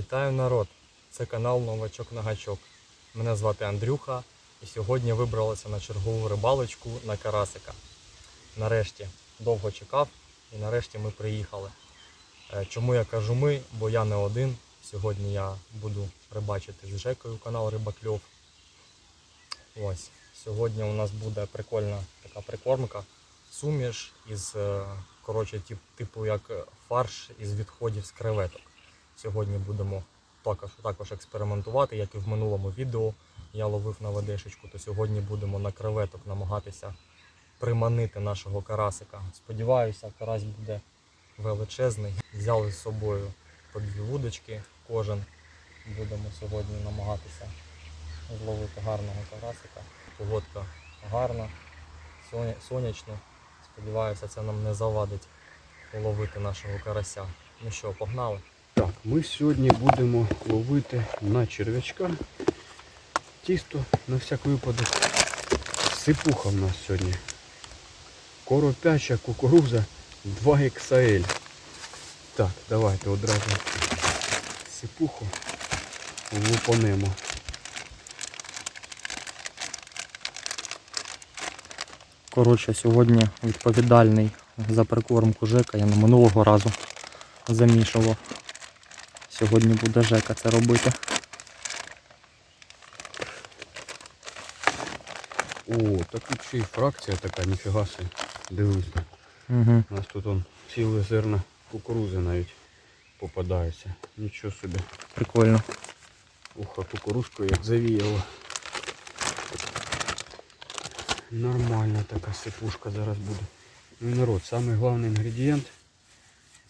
Вітаю народ! Це канал Новачок на гачок. Мене звати Андрюха і сьогодні вибралися на чергову рибалочку на карасика. Нарешті довго чекав і нарешті ми приїхали. Е, Чому я кажу ми? Бо я не один. Сьогодні я буду рибачити з Жекою канал Рибакльов. Ось. Сьогодні у нас буде прикольна така прикормка. Суміш із е, коротше, типу як фарш із відходів з креветок. Сьогодні будемо також, також експериментувати, як і в минулому відео я ловив на ведешечку, то сьогодні будемо на креветок намагатися приманити нашого карасика. Сподіваюся, карась буде величезний. Взяли з собою по дві вудочки кожен. Будемо сьогодні намагатися зловити гарного карасика. Погодка гарна, соня- сонячно. Сподіваюся, це нам не завадить ловити нашого карася. Ну що, погнали? Так, ми сьогодні будемо ловити на черв'ячка. Тісто на всяк випадок. Сипуха в нас сьогодні. Коропяча кукуруза 2XL. Так, давайте одразу сипуху лупанемо. Коротше, сьогодні відповідальний за прикормку Жека. Я на минулого разу замішував. Сьогодні буде Жека це робити. О, так тут ще й фракція така, ніфіга собі. Дивись. Угу. У нас тут он ціле зерна кукурузи навіть попадається. Нічого собі. Прикольно. Уха кукурузку як завіяло. Нормальна така сипушка зараз буде. Ну і народ, самий головний інгредієнт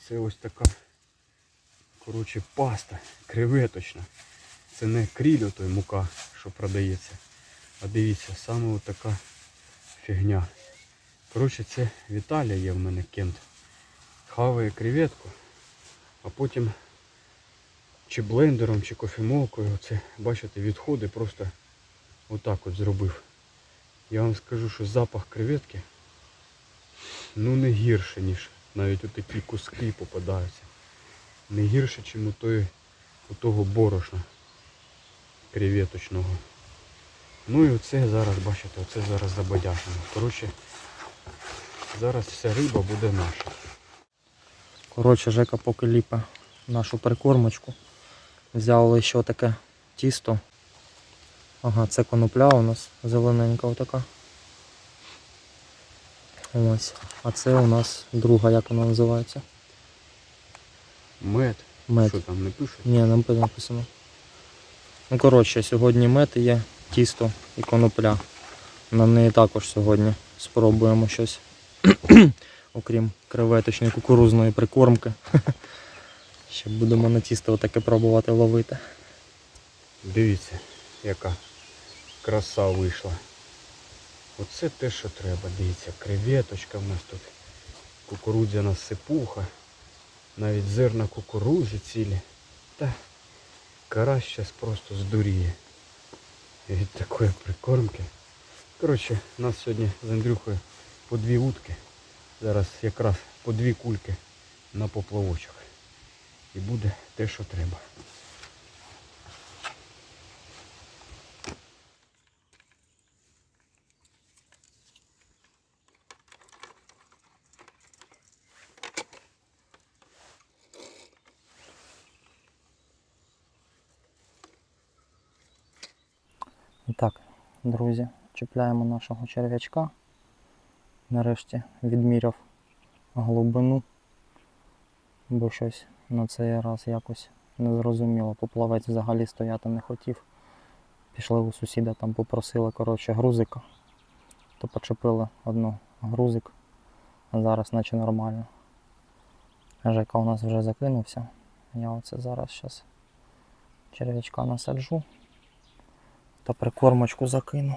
це ось така коротше, паста креветочна. Це не кріль той мука, що продається. А дивіться, саме ось така фігня. Коротше, це Віталія є в мене кент. Хаває креветку, а потім чи блендером, чи кофемолкою. Це, бачите, відходи просто отак от зробив. Я вам скажу, що запах креветки ну не гірше, ніж навіть отакі куски попадаються. Не гірше, ніж у, той, у того борошна креветочного. Ну і оце зараз, бачите, оце зараз забадяжено. Коротше, зараз вся риба буде наша. Коротше, Жека поки ліпе нашу прикормочку. Взяли ще таке тісто. Ага, це конопля у нас зелененька отака. Ось. А це у нас друга, як вона називається? Мед. Мед. Що там не? Ні, не написано. Ну, коротше, сьогодні мед є, тісто і конопля. На неї також сьогодні спробуємо щось. Окрім креветочної кукурузної прикормки. Ще будемо на тісто таке пробувати ловити. Дивіться, яка краса вийшла. Оце те, що треба. Дивіться, креветочка в нас тут. Кукурудзяна сипуха. Навіть зерна кукурузи цілі. Та кара щас просто здуріє. Від такої прикормки. Коротше, нас сьогодні з Андрюхою по дві утки. Зараз якраз по дві кульки на поплавочок. І буде те, що треба. І так, друзі, чіпляємо нашого черв'ячка. Нарешті відміряв глибину, бо щось на цей раз якось не зрозуміло. Поплавець взагалі стояти не хотів. Пішли у сусіда, там попросили коротше, грузика, то почепили одну грузик, а зараз наче нормально. Жека у нас вже закинувся. Я оце зараз щас черв'ячка насаджу та прикормочку закину.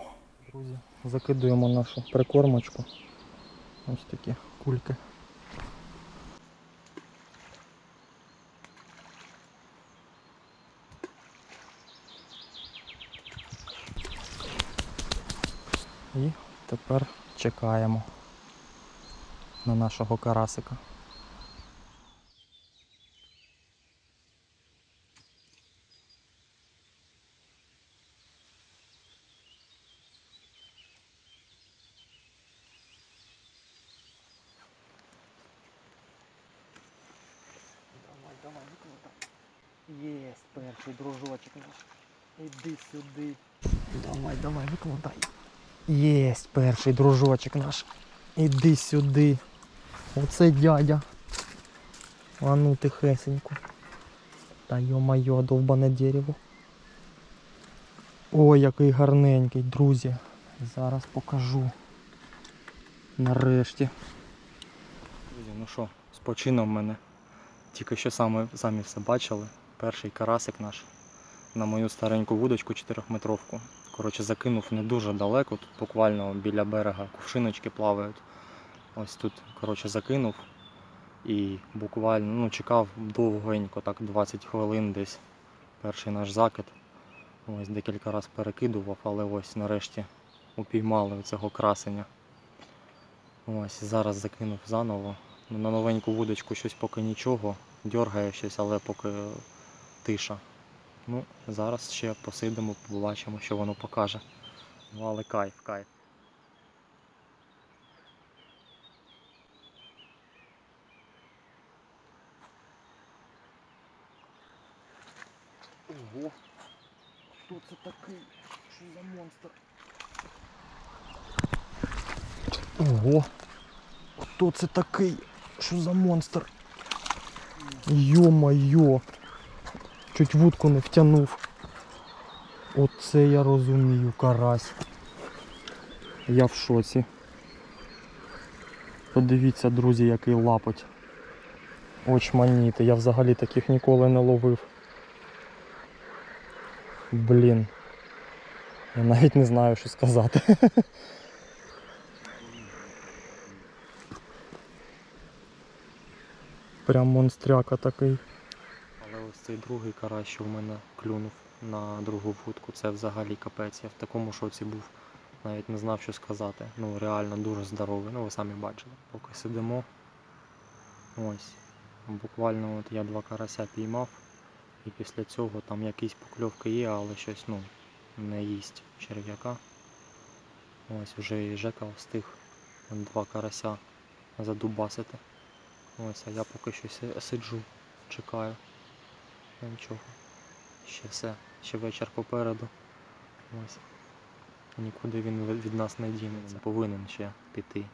Друзі, закидуємо нашу прикормочку. Ось такі кульки. І тепер чекаємо на нашого карасика. перший дружочок наш. Іди сюди. Давай, давай, викладай. Єсть перший дружочок наш. Іди сюди. Оце дядя. А ну тихесенько. Та йо-майо, довбане дерево. Ой, який гарненький, друзі. Зараз покажу. Нарешті. Друзі, ну що, спочинув мене. Тільки що саме, самі все бачили. Перший карасик наш на мою стареньку вудочку 4-метровку. Коротше, закинув не дуже далеко, тут буквально біля берега кувшиночки плавають. Ось тут, коротше, закинув і буквально ну, чекав довгенько, так 20 хвилин десь. Перший наш закид. Ось декілька разів перекидував, але ось нарешті упіймали цього красення. Ось зараз закинув заново. На новеньку вудочку щось поки нічого, дьоргає щось, але поки тиша. Ну, зараз ще посидимо, побачимо, що воно покаже. Ну, але кайф, кайф. Ого! Хто це такий? Що за монстр? Ого! Хто це такий? Що за монстр? Йо-майо! Чуть вудку не втягнув. Оце я розумію, карась. Я в шоці. Подивіться, друзі, який лапоть. Очманіти, я взагалі таких ніколи не ловив. Блін. Я навіть не знаю, що сказати. Прям монстряка такий. Цей другий карась, що в мене клюнув на другу вудку, це взагалі капець. Я в такому шоці був. Навіть не знав, що сказати. Ну, реально дуже здоровий. Ну, ви самі бачили. Поки сидимо. Ось. Буквально от я два карася піймав. І після цього там якісь покльовки є, але щось ну, не їсть черв'яка. Ось вже і Жека встиг два карася задубасити. Ось, а я поки що сиджу, чекаю. Ну, Нічого. Ще все, ще вечір попереду. Ось. Нікуди він від нас не дінеться. Повинен ще піти.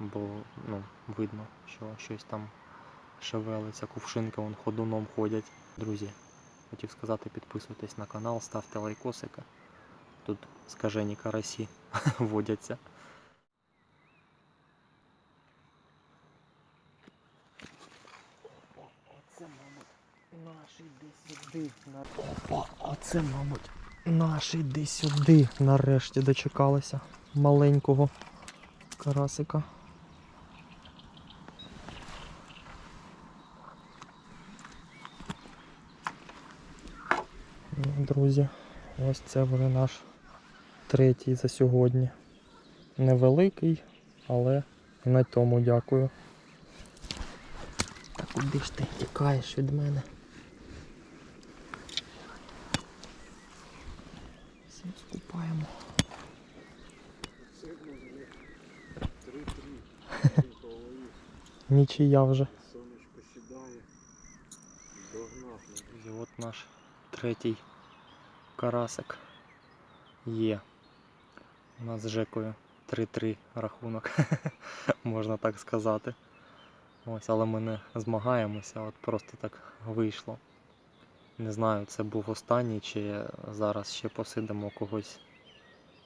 Бо ну, видно, що щось там шевелиться, кувшинки вон ходуном ходять. Друзі, хотів сказати, підписуйтесь на канал, ставте лайкосики. Тут скажені карасі водяться. Оце, мабуть, наш іди сюди. Опа, оце, мабуть, наш іди сюди. Нарешті дочекалися маленького карасика. Ну, Друзі, ось це вже наш третій за сьогодні. Невеликий, але на тому дякую. Та куди ж ти тікаєш від мене? Все скупаємо. Нічия вже. Сонечко сідає. Догнав. Друзі, от наш третій карасик є. У нас з Жекою 3-3 рахунок, можна так сказати. Ось, але ми не змагаємося, от просто так вийшло. Не знаю, це був останній, чи зараз ще посидимо когось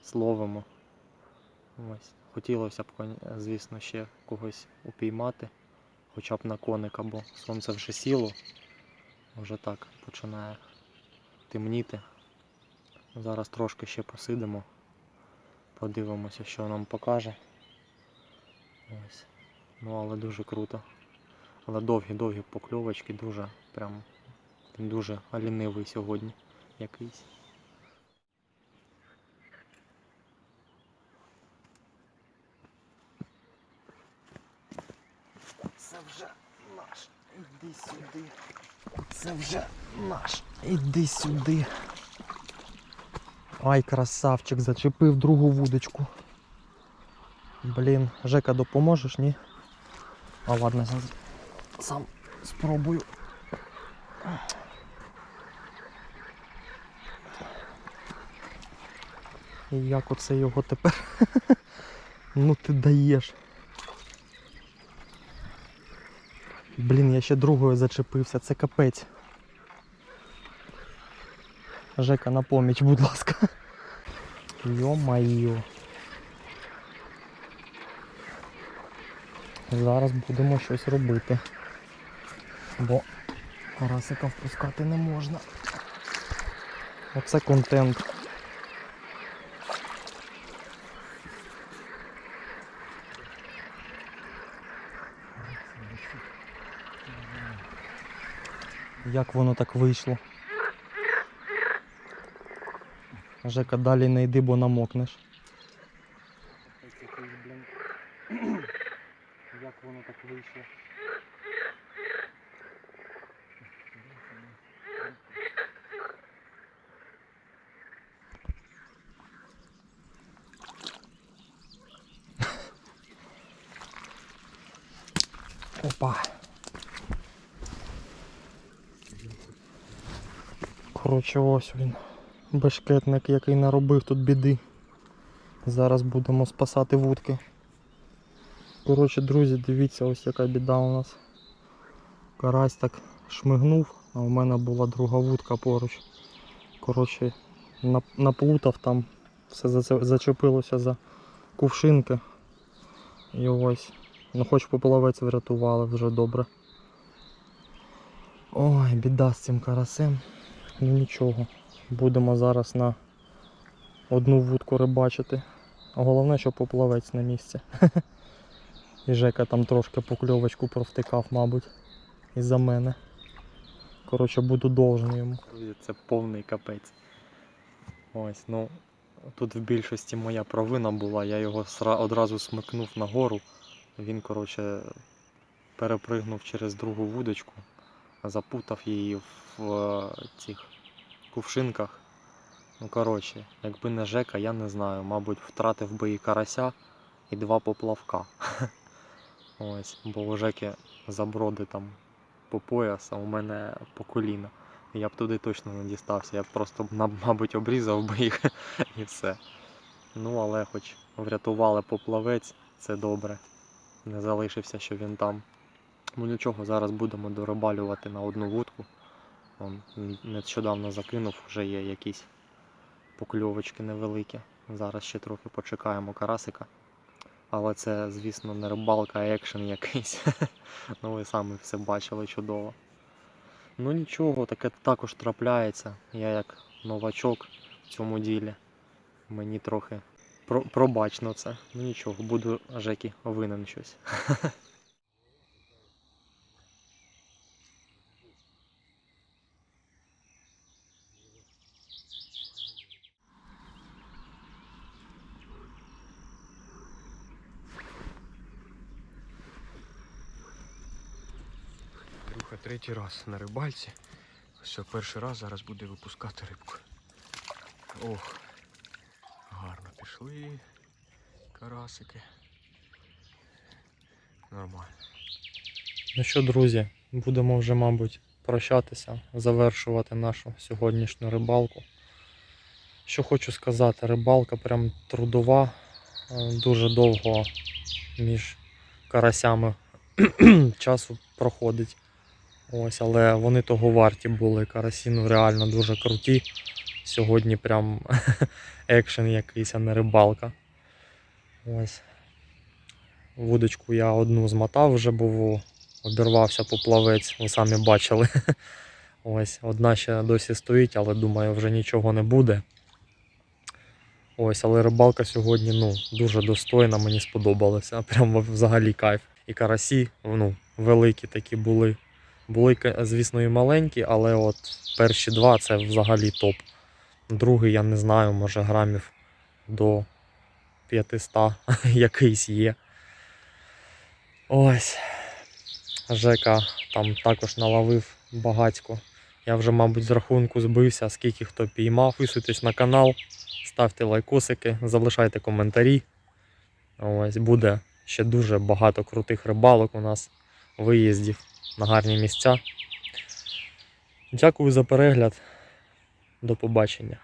словимо. Ось. Хотілося б, звісно, ще когось упіймати, хоча б на коника, бо сонце вже сіло. Вже так починає темніти. Зараз трошки ще посидимо, подивимося, що нам покаже. Ось. Ну але дуже круто. Але довгі-довгі покльовочки, дуже прям він дуже лінивий сьогодні якийсь. Це вже наш. Іди сюди. Це вже наш. Іди сюди. Ай, красавчик, зачепив другу вудочку. Блін, Жека, допоможеш, ні? А ладно, зараз сам спробую. І як оце його тепер? ну ти даєш. Блін, я ще другою зачепився, це капець. Жека, на поміч, будь ласка. Йо-майо. Зараз будемо щось робити. Бо карасика впускати не можна. Оце контент. Як воно так вийшло? Жека, далі не йди, бо намокнеш. Як воно так вийшло? Опа. Коротше, ось він. Бешкетник, який наробив тут біди. Зараз будемо спасати вудки. Коротше, друзі, дивіться, ось яка біда у нас. Карась так шмигнув, а у мене була друга вудка поруч. Коротше, наплутав там, все зачепилося за кувшинки. І ось. Ну хоч поплавець врятували вже добре. Ой, біда з цим карасем. Ну нічого. Будемо зараз на одну вудку рибачити. Головне, щоб поплавець на місці. І Жека там трошки покльовочку провтикав, мабуть, із-за мене. Коротше, буду должен йому. Це повний капець. Ось, ну тут в більшості моя провина була, я його одразу смикнув нагору. Він, коротше, перепригнув через другу вудочку, запутав її в цих кувшинках. Ну, коротше, якби не Жека, я не знаю, мабуть, втратив би і карася, і два поплавка. Ось, бо у Жеки заброди там по пояс, а у мене по коліна. Я б туди точно не дістався, я б просто, мабуть, обрізав би їх і все. Ну, але хоч врятували поплавець, це добре. Не залишився, що він там. Ну нічого, зараз будемо дорибалювати на одну вудку. Вон, нещодавно закинув, вже є якісь покльовочки невеликі. Зараз ще трохи почекаємо карасика. Але це, звісно, не рибалка, а екшен якийсь. ну ви самі все бачили чудово. Ну нічого, таке також трапляється. Я як новачок в цьому ділі. Мені трохи про- пробачно це. Ну нічого, буду Жекі винен щось. Друга третій раз на рибальці. Все, перший раз зараз буде випускати рибку. Ох, гарно пішли карасики. Нормально. Ну що, друзі, будемо вже, мабуть, прощатися, завершувати нашу сьогоднішню рибалку. Що хочу сказати, рибалка прям трудова, е, дуже довго між карасями часу проходить. Ось, але вони того варті були. Карасі ну, реально дуже круті. Сьогодні прям екшен якийсь, а не рибалка. Ось. Вудочку я одну змотав вже був, обірвався поплавець, ви самі бачили. Ось, одна ще досі стоїть, але думаю, вже нічого не буде. Ось, але рибалка сьогодні ну, дуже достойна, мені сподобалося. Прямо взагалі кайф. І карасі ну, великі такі були. Були, звісно, і маленькі, але от перші два це взагалі топ. Другий, я не знаю, може грамів до 500 якийсь є. Ось. Жека там також наловив багатько. Я вже, мабуть, з рахунку збився, скільки хто піймав. Підписуйтесь на канал, ставте лайкосики, залишайте коментарі. Ось буде ще дуже багато крутих рибалок у нас, виїздів на гарні місця. Дякую за перегляд. До побачення.